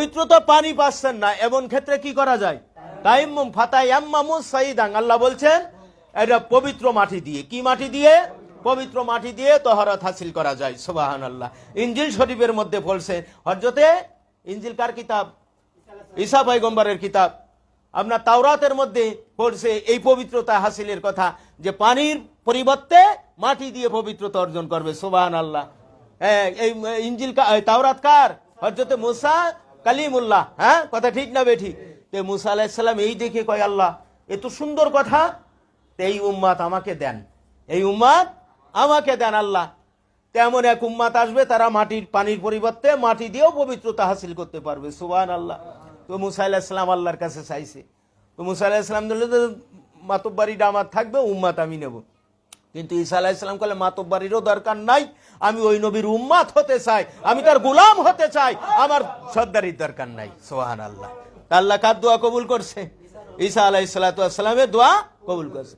পবিত্র তো পানি পাচ্ছেন না এমন ক্ষেত্রে কি করা যায়? তাইম্মুম ফাতায়াম্মামু সাইদাং আল্লাহ বলছেন এটা পবিত্র মাটি দিয়ে। কি মাটি দিয়ে? পবিত্র মাটি দিয়ে তহরত হাসিল করা যায় সুবাহান আল্লাহ ইঞ্জিল শরীফের মধ্যে বলছে হজরতে ইঞ্জিল কার কিতাব? ঈসা পয়গম্বরের কিতাব। আপনার তাওরাতের মধ্যে পড়ছে এই পবিত্রতা হাসিলের কথা যে পানির পরিবর্তে মাটি দিয়ে পবিত্রতা অর্জন করবে সুবাহান আল্লাহ হ্যাঁ, এই ইঞ্জিল তাওরাত কার? হজরতে মুসা কালিমুল্লাহ হ্যাঁ? কথা ঠিক না বেঠিক তো মুসা আলাহিসাল্লাম এই দেখে কয়, আল্লাহ, এ তো সুন্দর কথা। এই উম্মাত আমাকে দেন। এই উম্মাত আমাকে দেন, আল্লাহ। তেমন এক উম্মাত আসবে, তারা মাটির পানির পরিবর্তে মাটি দিয়েও পবিত্রতা হাসিল করতে পারবে। সুবান আল্লাহ তো মুসা আলাহিসাল্লাম আল্লাহর কাছে চাইছে। তো মুসা আলাহিসাল্লাম বললে তো মাতব্বারিটা আমার থাকবে, উম্মাত আমি নেব। কিন্তু ঈসা ইসলাম বলে মাতব্বারিরও দরকার নাই। আমি ওই নবীর উম্মাত হতে চাই। আমি তার গুলাম হতে চাই। আমার সর্দারির দরকার নাই। সোহান আল্লাহ আল্লাহ কার দোয়া কবুল করছে? ঈসা আলাইসালামের দোয়া কবুল করছে।